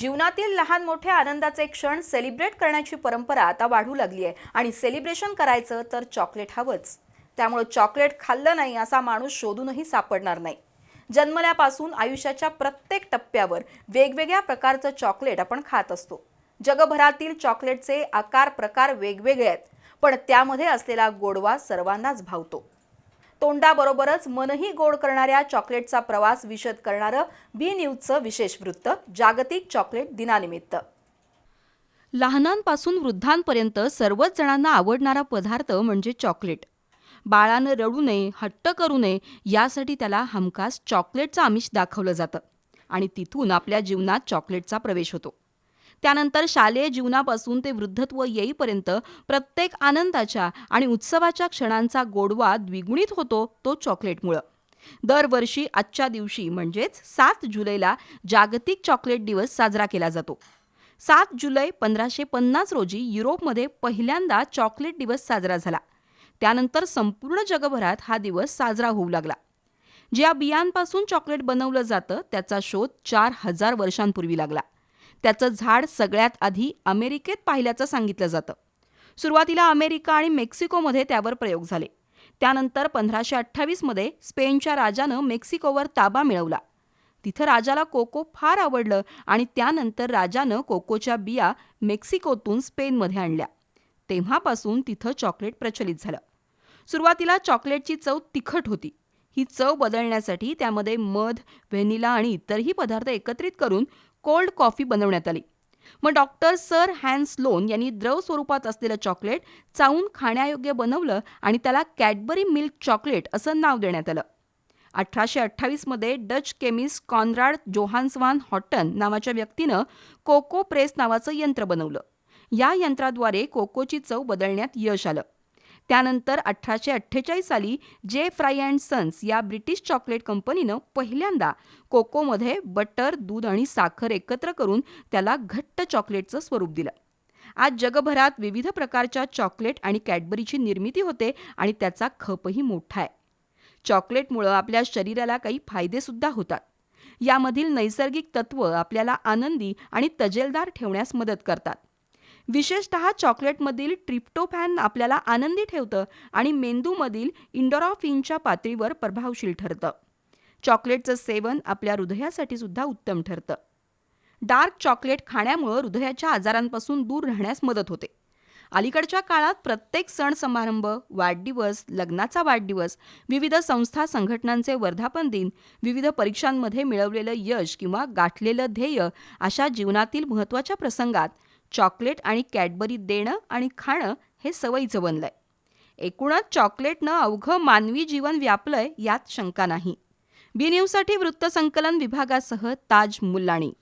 जीवनातील लहान मोठे आनंदाचे क्षण सेलिब्रेट करण्याची परंपरा आता वाढू लागली आहे. आणि सेलिब्रेशन करायचं तर चॉकलेट हवंच. त्यामुळे चॉकलेट खाल्लं नाही असा माणूस शोधूनही सापडणार नाही. जन्मल्यापासून आयुष्याच्या प्रत्येक टप्प्यावर वेगवेगळ्या प्रकारचं चॉकलेट आपण खात असतो. जगभरातील चॉकलेटचे आकार प्रकार वेगवेगळे आहेत. पण त्यामध्ये असलेला गोडवा सर्वांनाच भावतो. तोंडाबरोबरच मनही गोड करणाऱ्या चॉकलेटचा प्रवास विशद करणारं बी न्यूजचं विशेष वृत्त जागतिक चॉकलेट दिनानिमित्त. लहानांपासून वृद्धांपर्यंत सर्वच जणांना आवडणारा पदार्थ म्हणजे चॉकलेट. बाळानं रडू नये हट्ट करू नये यासाठी त्याला हमखास चॉकलेटचं आमिष दाखवलं जातं आणि तिथून आपल्या जीवनात चॉकलेटचा प्रवेश होतो. त्यानंतर शालेय जीवनापासून ते वृद्धत्व येईपर्यंत प्रत्येक आनंदाच्या आणि उत्सवाच्या क्षणांचा गोडवा द्विगुणित होतो तो चॉकलेटमुळं. दरवर्षी आजच्या दिवशी म्हणजेच सात जुलैला जागतिक चॉकलेट दिवस साजरा केला जातो. सात जुलै पंधराशे पन्नास रोजी युरोपमध्ये पहिल्यांदा चॉकलेट दिवस साजरा झाला. त्यानंतर संपूर्ण जगभरात हा दिवस साजरा होऊ लागला. ज्या बियांपासून चॉकलेट बनवलं जातं त्याचा शोध चार हजार वर्षांपूर्वी लागला. त्याचं झाड सगळ्यात आधी अमेरिकेत पाहिल्याचं सांगितलं जातं. सुरुवातीला अमेरिका आणि मेक्सिकोमध्ये त्यावर प्रयोग झाले. त्यानंतर पंधराशे अठ्ठावीसमध्ये स्पेनच्या राजानं मेक्सिकोवर ताबा मिळवला. तिथं राजाला कोको फार आवडलं आणि त्यानंतर राजानं कोकोच्या बिया मेक्सिकोतून स्पेनमध्ये आणल्या. तेव्हापासून तिथं चॉकलेट प्रचलित झालं. सुरुवातीला चॉकलेटची चव तिखट होती. ही चव बदलण्यासाठी त्यामध्ये मध व्हॅनिला आणि इतरही पदार्थ एकत्रित करून कोल्ड कॉफी बनवण्यात आली. मग डॉक्टर सर हॅन्स लोन यांनी द्रव स्वरूपात असलेलं चॉकलेट चावून खाण्यायोग्य बनवलं आणि त्याला कॅडबरी मिल्क चॉकलेट असं नाव देण्यात आलं. अठराशे अठ्ठावीसमध्ये Dutch chemist Conrad Johannes van Houten नावाच्या व्यक्तीनं कोको प्रेस नावाचं यंत्र बनवलं. या यंत्राद्वारे कोकोची चव बदलण्यात यश आलं. त्यानंतर अठराशे अठ्ठेचाळीस साली जे फ्राय अँड सन्स या ब्रिटिश चॉकलेट कंपनीनं पहिल्यांदा कोकोमध्ये बटर दूध आणि साखर एकत्र करून त्याला घट्ट चॉकलेटचं स्वरूप दिलं. आज जगभरात विविध प्रकारच्या चॉकलेट आणि कॅडबरीची निर्मिती होते आणि त्याचा खपही मोठा आहे. चॉकलेटमुळं आपल्या शरीराला काही फायदेसुद्धा होतात. यामधील नैसर्गिक तत्व आपल्याला आनंदी आणि तजेलदार ठेवण्यास मदत करतात. विशेषत चॉकलेटमधील ट्रिप्टोफॅन आपल्याला आनंदी ठेवतं आणि मेंदूमधील इंडोरॉफिनच्या पातळीवर प्रभावशील ठरतं. चॉकलेटचं सेवन आपल्या हृदयासाठी सुद्धा उत्तम ठरतं. डार्क चॉकलेट खाण्यामुळं हृदयाच्या आजारांपासून दूर राहण्यास मदत होते. अलीकडच्या काळात प्रत्येक सण समारंभ वाढदिवस लग्नाचा वाढदिवस विविध संस्था संघटनांचे वर्धापन दिन विविध परीक्षांमध्ये मिळवलेलं यश किंवा गाठलेलं ध्येय अशा जीवनातील महत्त्वाच्या प्रसंगात चॉकलेट आणि कॅडबरी देणं आणि खाणं हे सवयीचं बनलंय. एकूणच चॉकलेटनं अवघं मानवी जीवन व्यापलंय यात शंका नाही. बी न्यूजसाठी वृत्तसंकलन विभागासह ताज मुल्लाणी.